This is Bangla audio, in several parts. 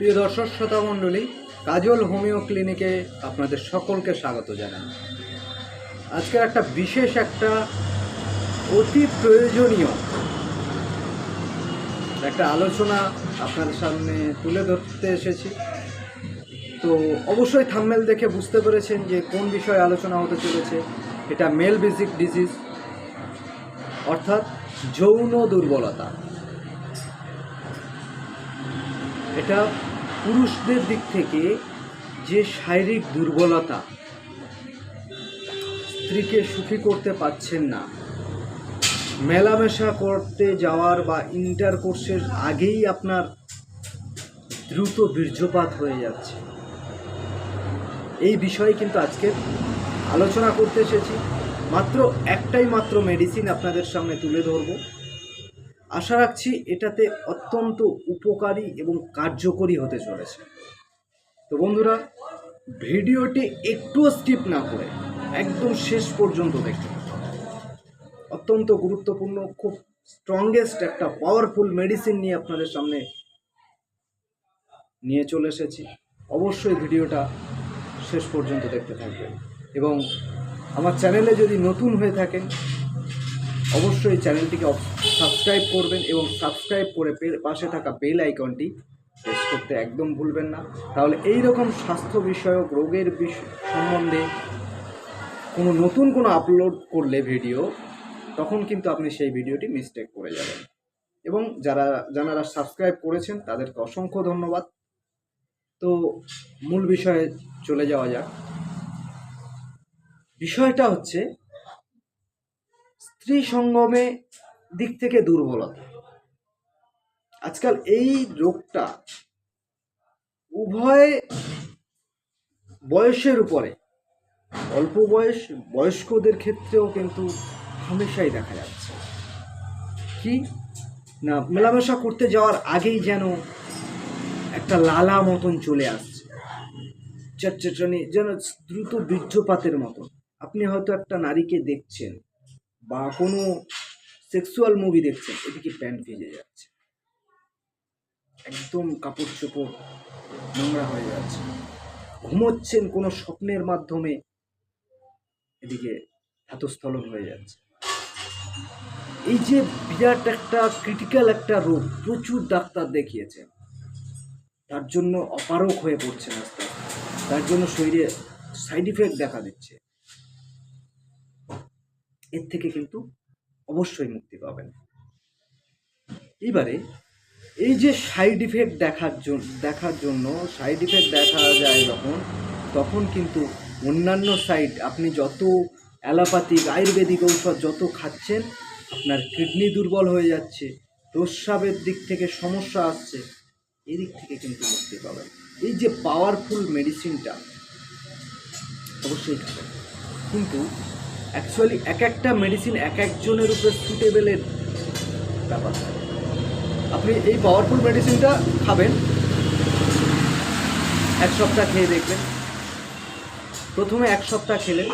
প্রিয় দর্শক, শ্রোতা মণ্ডলী, কাজল হোমিও ক্লিনিকে আপনাদের সকলকে স্বাগত জানাই। আজকের একটা বিশেষ একটা অতি প্রয়োজনীয় একটা আলোচনা আপনাদের সামনে তুলে ধরতে এসেছি। তো অবশ্যই থাম্মেল দেখে বুঝতে পেরেছেন যে কোন বিষয়ে আলোচনা হতে চলেছে। এটা মেল বেসিক ডিজিজ অর্থাৎ যৌন দুর্বলতা। এটা পুরুষদের দিক থেকে যে শারীরিক দুর্বলতা স্ত্রীকে সুখী করতে পাচ্ছেন না, মেলামেশা করতে যাওয়ার বা ইন্টার কোর্সের আগেই আপনার দ্রুত বীর্যপাত হয়ে যাচ্ছে। এই বিষয়ে কিন্তু আজকে আলোচনা করতে এসেছি। মাত্র একটাই মাত্র মেডিসিন আপনাদের সামনে তুলে ধরবো। আশা রাখছি এটাতে অত্যন্ত উপকারী এবং কার্যকরী হতে চলেছে। তো বন্ধুরা, ভিডিওটি একটুও স্কিপ না করে একদম শেষ পর্যন্ত দেখতে অত্যন্ত গুরুত্বপূর্ণ, খুব স্ট্রংগেস্ট একটা পাওয়ারফুল মেডিসিন নিয়ে আপনাদের সামনে নিয়ে চলে এসেছি। অবশ্যই ভিডিওটা শেষ পর্যন্ত দেখতে থাকবেন এবং আমার চ্যানেলে যদি নতুন হয়ে থাকেন অবশ্যই চ্যানেলটিকে সাবস্ক্রাইব করবেন এবং সাবস্ক্রাইব করে পাশে থাকা বেল আইকনটি প্রেস করতে একদম ভুলবেন না। তাহলে এই রকম স্বাস্থ্য বিষয়ক রোগের সম্বন্ধে কোনো নতুন কোনো আপলোড করলে ভিডিও, তখন কিন্তু আপনি সেই ভিডিওটি মিস্টেক করে যাবেন। এবং যারা যারা সাবস্ক্রাইব করেছেন, তাদেরকে অসংখ্য ধন্যবাদ। তো মূল বিষয়ে চলে যাওয়া যাক। বিষয়টা হচ্ছে স্ত্রী সঙ্গমে দিক থেকে দুর্বলতা। আজকাল এই রোগটা উভয় বয়সের উপরে। অল্প বয়স, বয়স্কদের ক্ষেত্রেও কিন্তু হামেশাই দেখা যাচ্ছে। কি? না, মেলামেশা করতে যাওয়ার আগেই যেন একটা লালা মতন চলে আসছে। চটচটানি, যেন দ্রুত বীর্যপাতের মতন। আপনি হয়তো একটা নারীকে দেখছেন। বা কোনো সেক্সুয়াল মুভি দেখছেন এদিকে প্যান্ট ভিজে যাচ্ছে? একদম কাপড় চোপড় নোংরা হয়ে যাচ্ছে। ঘুমোচ্ছেন কোনো স্বপ্নের মাধ্যমে, এদিকে ধাতস্থলন হয়ে যাচ্ছে। এই যে বিরাট একটা ক্রিটিক্যাল একটা রোগ, প্রচুর ডাক্তার দেখিয়েছেন। তার জন্য অপারক হয়ে আস্তে আস্তে তার জন্য শরীরে সাইড ইফেক্ট দেখা দিচ্ছে। এর থেকে কিন্তু অবশ্যই মুক্তি পাবেন। এবারে এই যে সাইড ইফেক্ট দেখার জন্য দেখার জন্য সাইড ইফেক্ট দেখা যায় যখন, তখন কিন্তু অন্যান্য সাইড আপনি যত অ্যালোপ্যাথিক, আয়ুর্বেদিক ঔষধ যত খাচ্ছেন, আপনার কিডনি দুর্বল হয়ে যাচ্ছে, প্রস্রাবের দিক থেকে সমস্যা আসছে এদিক থেকে কিন্তু মুক্তি পাবেন। এই যে পাওয়ারফুল মেডিসিনটা অবশ্যই খাবেন। কিন্তু অ্যাকচুয়ালি এক একটা মেডিসিন এক একজনের উপরে সুটেবেলের ব্যাপার। আপনি এই পাওয়ারফুল মেডিসিনটা খাবেন, এক সপ্তাহ খেয়ে দেখবেন। প্রথমে এক সপ্তাহ খেলেন,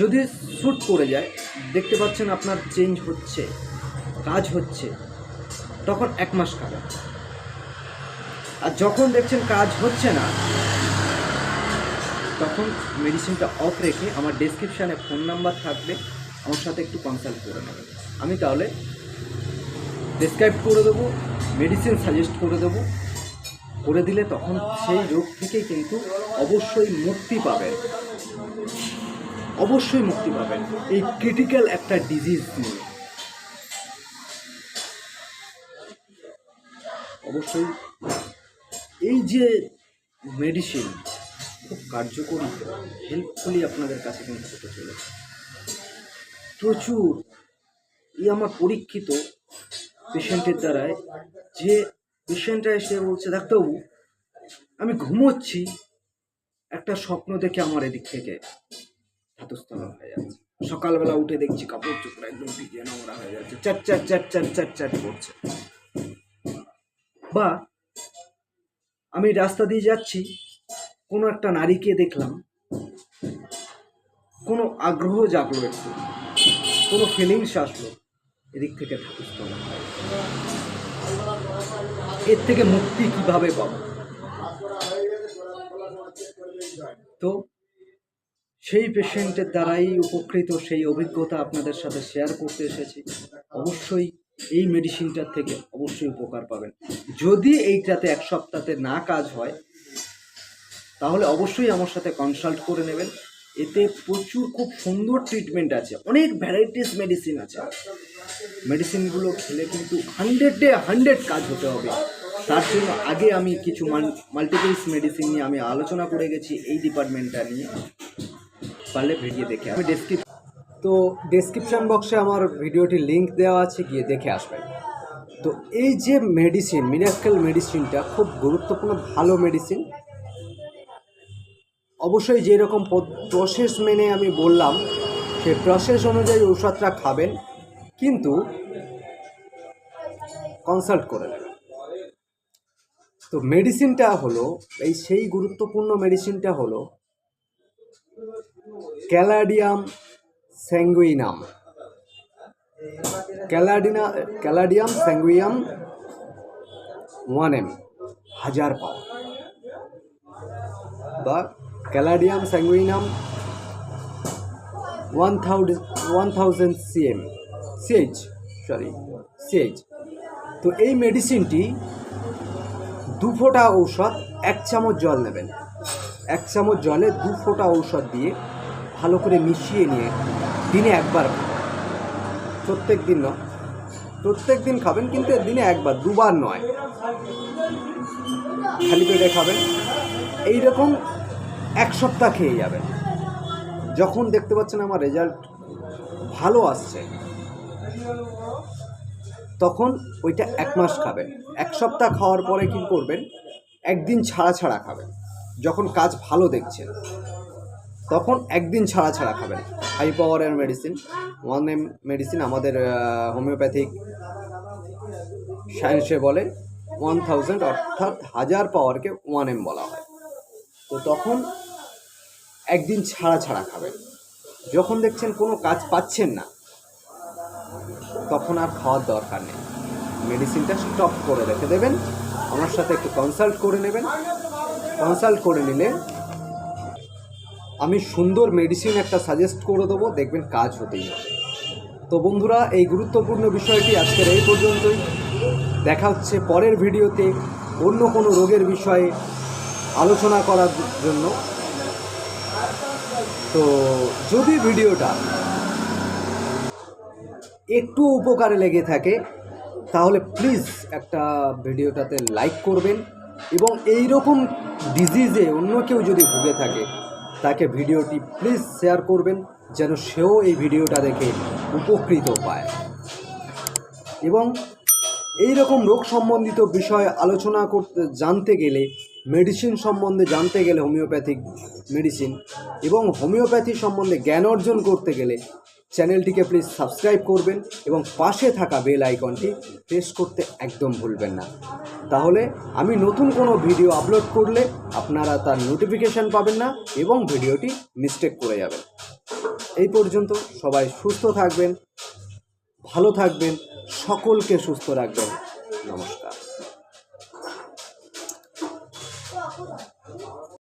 যদি শ্যুট করে যায়, দেখতে পাচ্ছেন আপনার চেঞ্জ হচ্ছে, কাজ হচ্ছে, তখন এক মাস খাবেন। আর যখন দেখছেন কাজ হচ্ছে না তখন মেডিসিনটা অফ রেখে আমার ডেসক্রিপশানে ফোন নাম্বার থাকবে আমার সাথে একটু কনসাল্ট করে নেবেন। আমি তাহলে প্রেসক্রাইব করে দেবো মেডিসিন সাজেস্ট করে দেবো। করে দিলে তখন সেই রোগ থেকে কিন্তু অবশ্যই মুক্তি পাবেন। অবশ্যই মুক্তি পাবেন। এই ক্রিটিক্যাল একটা ডিজিজ নিয়ে। অবশ্যই এই যে মেডিসিন খুব কার্যকরী হেল্পফুলি আপনাদের কাছে কিন্তু হতে চলেছে। প্রচুর। এই আমার পরীক্ষিত পেশেন্টের দ্বারায় যে পেশেন্টরা এসে বলছে, ডাক্তারবাবু, আমি ঘুমোচ্ছি। একটা স্বপ্ন দেখে আমার এদিক থেকে ধাতস্থলন হয়ে যাচ্ছে। সকালবেলা উঠে দেখছি কাপড় চোপড় একদম ভিজে নোংরা হয়ে যাচ্ছে। চাট চাট চাট চাট চাট চাট করছে। বা আমি রাস্তা দিয়ে যাচ্ছি কোনো একটা নারীকে দেখলাম, কোনো আগ্রহ জাগলো একটু, কোনো ফিলিংস আসলো, এদিক থেকে এর থেকে মুক্তি কীভাবে পাবো? তো সেই পেশেন্টের দ্বারাই উপকৃত, সেই অভিজ্ঞতা আপনাদের সাথে শেয়ার করতে এসেছি। অবশ্যই এই মেডিসিনটার থেকে অবশ্যই উপকার পাবেন। যদি এইটাতে এক সপ্তাহে না কাজ হয় তাহলে অবশ্যই আমার সাথে কনসাল্ট করে নেবেন। এতে প্রচুর খুব সুন্দর ট্রিটমেন্ট আছে। অনেক ভ্যারাইটিস মেডিসিন আছে। মেডিসিনগুলো খেলে কিন্তু হান্ড্রেডে হান্ড্রেড কাজ হতে হবে। তার জন্য আগে আমি কিছু মাল্টিপলস মেডিসিন নিয়ে আমি আলোচনা করে গেছি এই ডিপার্টমেন্টটা নিয়ে। পারলে ভিডিও দেখে আমি ডেসক্রিপ তো ডেসক্রিপশন বক্সে আমার ভিডিওটির লিঙ্ক দেওয়া আছে, গিয়ে দেখে আসবেন। তো এই যে মেডিসিন মিরাক্কেল মেডিসিনটা খুব গুরুত্বপূর্ণ, ভালো মেডিসিন অবশ্যই যেরকম প্রসেস মেনে আমি বললাম, সেই প্রসেস অনুযায়ী ঔষধটা খাবেন, কিন্তু কনসাল্ট করে তো মেডিসিনটা হলো, এই সেই গুরুত্বপূর্ণ মেডিসিনটা হলো ক্যালাডিয়াম স্যাঙ্গুইনাম। ক্যালাডিনা ক্যালাডিয়াম স্যাঙ্গুইয়াম ওয়ান এম, হাজার পাওয়ার বা caladium sanguinum one thousand one thousand CM CH sorry CH তো এই মেডিসিনটি দু ফোঁটা ঔষধ, এক চামচ জল নেবেন। এক চামচ জলে দু ফোঁটা ঔষধ দিয়ে ভালো করে মিশিয়ে নিয়ে দিনে একবার প্রত্যেক দিন নয়। প্রত্যেক দিন খাবেন, কিন্তু দিনে একবার, দুবার নয়। খালি পেটে খাবেন। এইরকম এক সপ্তাহ খেয়ে যাবেন যখন দেখতে পাচ্ছেন আমার রেজাল্ট ভালো আসছে, তখন ওইটা এক মাস খাবেন। এক সপ্তাহ খাওয়ার পরে কি করবেন? একদিন ছাড়া ছাড়া খাবেন। যখন কাজ ভালো দেখছেন, তখন একদিন ছাড়া ছাড়া খাবেন। হাই পাওয়ারের মেডিসিন ওয়ান এম মেডিসিন আমাদের হোমিওপ্যাথিক সায়েন্সে বলে ওয়ান থাউজেন্ড অর্থাৎ হাজার পাওয়ারকে ওয়ান এম বলা হয়। তো তখন একদিন ছাড়া ছাড়া খাবেন। যখন দেখছেন কোনো কাজ পাচ্ছেন না, তখন আর খাওয়ার দরকার নেই। মেডিসিনটা স্টপ করে রেখে দেবেন। আমার সাথে একটু কনসাল্ট করে নেবেন। কনসাল্ট করে নিলে আমি সুন্দর মেডিসিন একটা সাজেস্ট করে দেবো। দেখবেন কাজ হতেই হবে। তো বন্ধুরা, এই গুরুত্বপূর্ণ বিষয়টি আজকের এই পর্যন্তই। দেখা হচ্ছে পরের ভিডিওতে অন্য কোনো রোগের বিষয়ে। আলোচনা করার জন্য। তো যদি ভিডিওটা একটু উপকারে লেগে থাকে, তাহলে প্লিজ একটা ভিডিওটাতে লাইক করবেন এবং এই রকম ডিজিজে অন্য কেউ যদি ভুগে থাকে, তাকে ভিডিওটি প্লিজ শেয়ার করবেন যেন সেও এই ভিডিওটা দেখে উপকৃত পায়। এবং এই রকম রোগ সম্বন্ধিত বিষয়ে আলোচনা করতে, জানতে গেলে মেডিসিন সম্বন্ধে জানতে গেলে হোমিওপ্যাথিক মেডিসিন এবং হোমিওপ্যাথি সম্বন্ধে জ্ঞান অর্জন করতে গেলে চ্যানেলটিকে প্লিজ সাবস্ক্রাইব করবেন এবং পাশে থাকা বেল আইকনটি প্রেস করতে একদম ভুলবেন না। তাহলে আমি নতুন কোনো ভিডিও আপলোড করলে আপনারা তার নোটিফিকেশান পাবেন না এবং ভিডিওটি মিস্টেক করে যাবেন। এই পর্যন্ত সবাই সুস্থ থাকবেন ভালো থাকবেন সকলকে সুস্থ রাখবেন। নমস্কার।